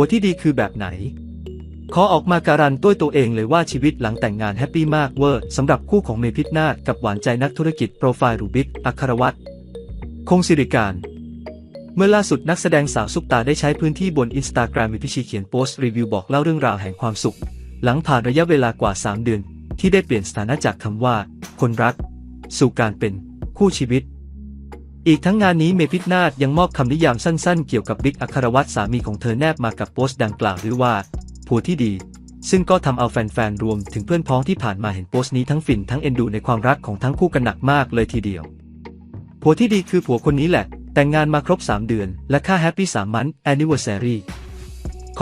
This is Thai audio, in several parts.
ผัวที่ดีคือแบบไหน ขอออกมาการันด้วยตัวเองเลยว่าชีวิตหลังแต่งงานแฮปปี้มากเวอร์สำหรับคู่ของเมพิษนากับหวานใจนักธุรกิจโปรไฟล์รูบิกอัครวัตรคงสิริการเมื่อล่าสุดนักแสดงสาวซุปตาได้ใช้พื้นที่บนอินสตาแกรมมีพิชีเขียนโพสต์รีวิวบอกเล่าเรื่องราวแห่งความสุข หลังผ่านระยะเวลากว่า 3 เดือน ที่ได้เปลี่ยนสถานะจากคำว่า คนรัก สู่การเป็นคู่ชีวิต อีกทั้งงานนี้เมพิทนาดยังมอบคำนิยามสั้นๆ เกี่ยวกับบิ๊กอัครวัตรสามีของเธอแนบมากับโพสต์ดังกล่าวด้วยว่าผัวที่ดี ซึ่งก็ทำเอาแฟนๆ รวมถึงเพื่อนพ้องที่ผ่านมาเห็นโพสต์นี้ทั้งฟินทั้งเอ็นดูในความรักของทั้งคู่กันหนักมากเลยทีเดียว ผัวที่ดีคือผัวคนนี้แหละ แต่งงานมาครบ 3 เดือน และค่าแฮปปี้สามมันแอนนิวอร์ a รี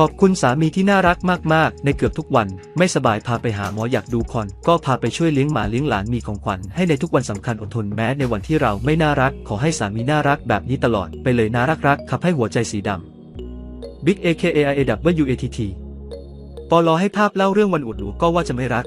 ขอบคุณสามีที่น่ารักมากๆ ในเกือบทุกวัน ไม่สบายพาไปหาหมออยากดูคอน ก็พาไปช่วยเลี้ยงหมาเลี้ยงหลานมีของขวัญให้ในทุกวันสำคัญอดทนแม้ในวันที่เราไม่น่ารัก ขอให้สามีน่ารักแบบนี้ตลอดไปเลยน่ารักรักขับให้หัวใจสีดำ Big AKAIAWATT ปอลอให้ภาพเล่าเรื่องวันอุดหรูก็ว่าจะไม่รัก